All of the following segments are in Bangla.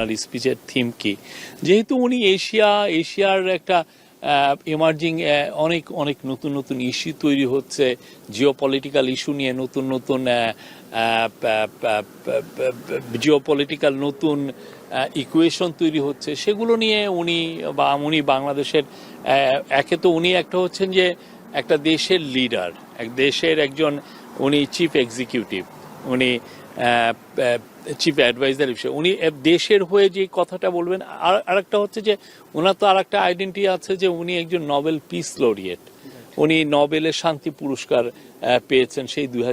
ওনার স্পিচের থিম কি। যেহেতু উনি এশিয়া, এশিয়ার একটা এমার্জিং অনেক অনেক নতুন নতুন ইস্যু তৈরি হচ্ছে জিও পলিটিক্যাল ইস্যু নিয়ে নতুন নতুন জিও পলিটিক্যাল নতুন ইকুয়েশন তৈরি হচ্ছে। সেগুলো নিয়ে উনি বা উনি বাংলাদেশের একে তো উনি একটা হচ্ছেন যে একটা দেশের লিডার এক দেশের একজন উনি চিফ এক্সিকিউটিভ উনি চিফ অ্যাডভাইজার হিসেবে উনি দেশের হয়ে যে কথাটা বলবেন, আর, আরেকটা হচ্ছে যে, ওনার তো আর একটা আইডেন্টি আছে যে, উনি একজন নোবেল পিস লরিয়েট উনি নোবেলের শান্তি পুরস্কার পেয়েছেন সেই দুই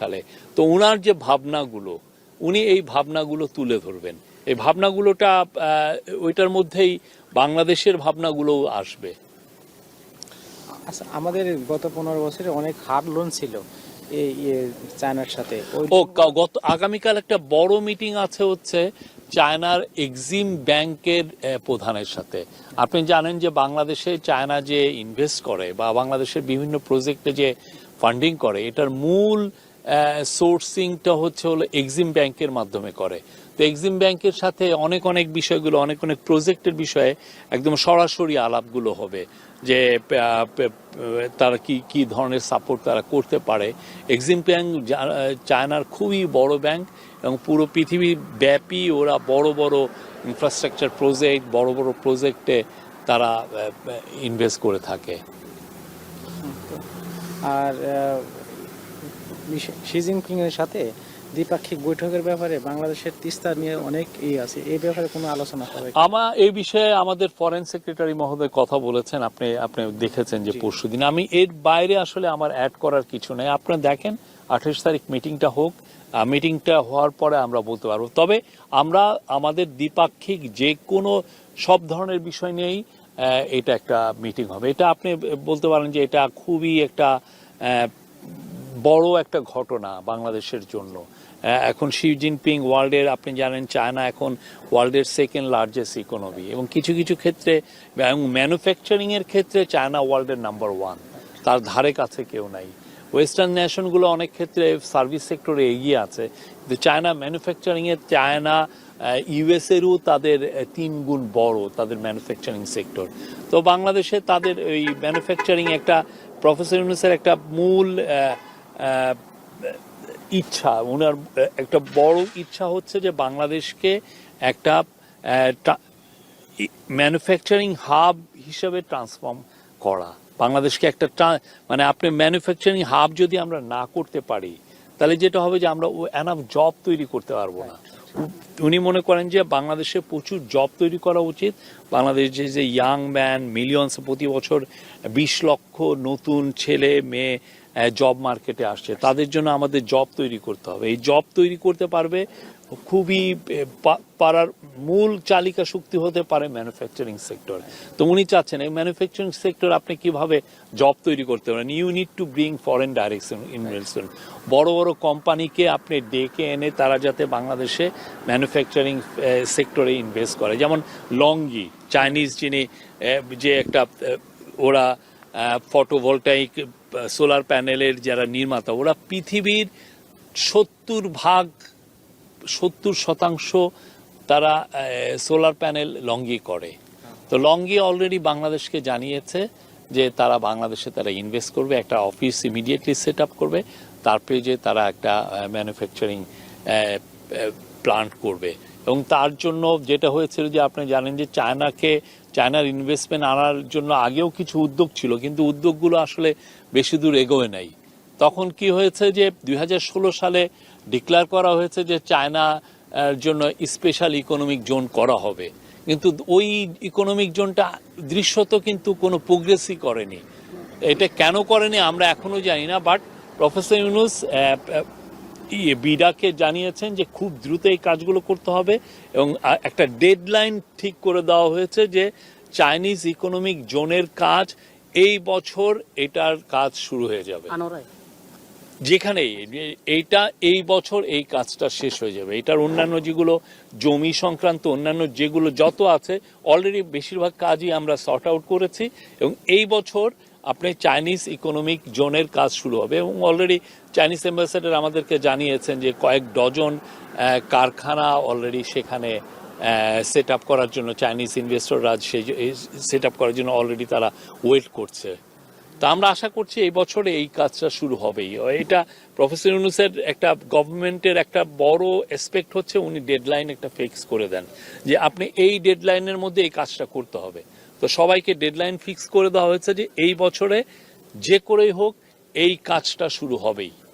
সালে। তো ওনার যে ভাবনাগুলো, উনি এই ভাবনাগুলো তুলে ধরবেন। এই ভাবনাগুলোটা ওইটার মধ্যেই বাংলাদেশের ভাবনাগুলো আসবে। আচ্ছা আমাদের গত পনেরো বছরে অনেক হার্ড লোন ছিল। চায়নার সাথে। ও গত, আগামীকাল একটা বড় মিটিং আছে হচ্ছে চায়নার এক্সিম ব্যাংকের প্রধানের সাথে। আপনি জানেন যে বাংলাদেশে চায়না যে ইনভেস্ট করে বা বাংলাদেশের বিভিন্ন প্রজেক্টে যে ফান্ডিং করে, এটার মূল সোর্সিংটা হচ্ছে হলো এক্সিম ব্যাংকের মাধ্যমে করে। তো এক্সিম ব্যাংকের সাথে অনেক অনেক বিষয়গুলো, অনেক অনেক প্রজেক্টের বিষয়ে একদম সরাসরি আলাপগুলো হবে যে তারা কি কি ধরনের সাপোর্ট তারা করতে পারে। এক্সিম ব্যাংক চায়নার খুবই বড় ব্যাংক এবং পুরো পৃথিবী ব্যাপী ওরা বড় বড় ইনফ্রাস্ট্রাকচার প্রজেক্ট বড় বড় প্রজেক্টে তারা ইনভেস্ট করে থাকে। আর শি জিনপিং এর সাথে দ্বিপাক্ষিক বৈঠকের ব্যাপারে বাংলাদেশের তিস্তা নিয়ে অনেক ই আছে। এই ব্যাপারে কোনো আলোচনা হবে কি? আমা এই বিষয়ে আমাদের ফরেন সেক্রেটারি মহোদয় কথা বলেছেন। আপনি আপনি দেখেছেন যে পরশুদিন আমি এর বাইরে আসলে আমার অ্যাড করার কিছু নেই। আপনারা দেখেন আঠাশ তারিখ মিটিংটা হোক মিটিংটা হওয়ার পরে আমরা বলতে পারব। তবে আমরা আমাদের দ্বিপাক্ষিক যে কোনো সব ধরনের বিষয় নিয়েই এটা একটা মিটিং হবে। এটা আপনি বলতে পারেন যে এটা খুবই একটা বড় একটা ঘটনা বাংলাদেশের জন্য। এখন শি জিনপিং ওয়ার্ল্ডের আপনি জানেন চায়না এখন ওয়ার্ল্ডের সেকেন্ড লার্জেস্ট ইকোনমি এবং কিছু কিছু ক্ষেত্রে, এবং ম্যানুফ্যাকচারিং এর ক্ষেত্রে চায়না ওয়ার্ল্ডের নাম্বার ওয়ান তার ধারে কাছে কেউ নাই। ওয়েস্টার্ন ন্যাশনগুলো অনেক ক্ষেত্রে সার্ভিস সেক্টরে এগিয়ে আছে। কিন্তু চায়না ম্যানুফ্যাকচারিং এর চায়না ইউএস এরও তাদের তিন গুণ বড় তাদের ম্যানুফ্যাকচারিং সেক্টর তো বাংলাদেশে তাদের ওই ম্যানুফ্যাকচারিং একটা প্রফেসর ইউনুসের একটা মূল ইচ্ছা ওনার একটা বড় ইচ্ছা হচ্ছে যে বাংলাদেশকে একটা ম্যানুফ্যাকচারিং হাব হিসেবে ট্রান্সফর্ম করা। বাংলাদেশকে একটা মানে আপনি ম্যানুফ্যাকচারিং হাব যদি আমরা না করতে পারি তাহলে যেটা হবে যে আমরা এনাফ জব তৈরি করতে পারব না। উনি মনে করেন যে বাংলাদেশে প্রচুর জব তৈরি করা উচিত। বাংলাদেশ যে যে ইয়াং ম্যান মিলিয়নস প্রতি বছর বিশ লক্ষ নতুন ছেলে মেয়ে জব মার্কেটে আসছে। তাদের জন্য আমাদের জব তৈরি করতে হবে। এই জব তৈরি করতে পারবে খুবই পারার মূল চালিকা শক্তি হতে পারে ম্যানুফ্যাকচারিং সেক্টর তো উনি চাচ্ছেন, এই ম্যানুফ্যাকচারিং সেক্টর আপনি কীভাবে জব তৈরি করতে পারেন? You need to bring foreign direction investment বড় বড় কোম্পানিকে আপনি ডেকে এনে তারা যাতে বাংলাদেশে ম্যানুফ্যাকচারিং সেক্টরে ইনভেস্ট করে। যেমন লংগি চাইনিজ যিনি যে একটা ওরা ফটোভোল্টাইক সোলার প্যানেলের যারা নির্মাতা, ওরা পৃথিবীর সত্তর ভাগ, সত্তর শতাংশ তারা সোলার প্যানেল লঙ্গি করে। তো লঙ্গি অলরেডি বাংলাদেশকে জানিয়েছে যে তারা বাংলাদেশে তারা ইনভেস্ট করবে, একটা অফিস ইমিডিয়েটলি সেট আপ করবে, তারপরে যে তারা একটা ম্যানুফ্যাকচারিং প্লান্ট করবে। এবং তার জন্য যেটা হয়েছিল যে আপনি জানেন যে চায়নাকে, চায়নার ইনভেস্টমেন্ট আনার জন্য আগেও কিছু উদ্যোগ ছিল, কিন্তু উদ্যোগগুলো আসলে বেশি দূর এগোয় নাই। তখন কি হয়েছে যে দুই হাজার ষোলো সালে ডিক্লেয়ার করা হয়েছে যে চায়না জন্য স্পেশাল ইকোনমিক জোন করা হবে। কিন্তু ওই ইকোনমিক জোনটা দৃশ্যত কিন্তু কোনো প্রোগ্রেসই করেনি। এটা কেন করেনি আমরা এখনও জানি না বাট প্রফেসর ইউনুস বিডাকে জানিয়েছেন যে খুব দ্রুত এই কাজগুলো করতে হবে এবং একটা ডেডলাইন ঠিক করে দেওয়া হয়েছে যে চাইনিজ ইকোনমিক জোনের কাজ এই বছর এটার কাজ শুরু হয়ে যাবে। যেখানে এইটা এই বছর এই কাজটা শেষ হয়ে যাবে। এটার অন্যান্য যেগুলো জমি সংক্রান্ত অন্যান্য যেগুলো যত আছে অলরেডি বেশিরভাগ কাজই আমরা সর্ট আউট করেছি এবং এই বছর আপনি চাইনিজ ইকোনমিক জোনের কাজ শুরু হবে এবং অলরেডি চাইনিজ অ্যাম্বাসেডার আমাদেরকে জানিয়েছেন যে কয়েক ডজন কারখানা অলরেডি সেখানে সেট আপ করার জন্য চাইনিজ ইনভেস্টররা সেই সেট আপ করার জন্য অলরেডি তারা ওয়েট করছে। তা আমরা আশা করছি এই বছরে এই কাজটা শুরু হবেই। এটা প্রফেসর ইউনুসের একটা গভর্নমেন্টের একটা বড় এসপেক্ট হচ্ছে, উনি ডেডলাইন একটা ফিক্স করে দেন যে আপনি এই ডেডলাইনের মধ্যে এই কাজটা করতে হবে। তো সবাইকে ডেডলাইন ফিক্স করে দেওয়া হয়েছে যে এই বছরে যে করেই হোক, এই কাজটা শুরু হবেই।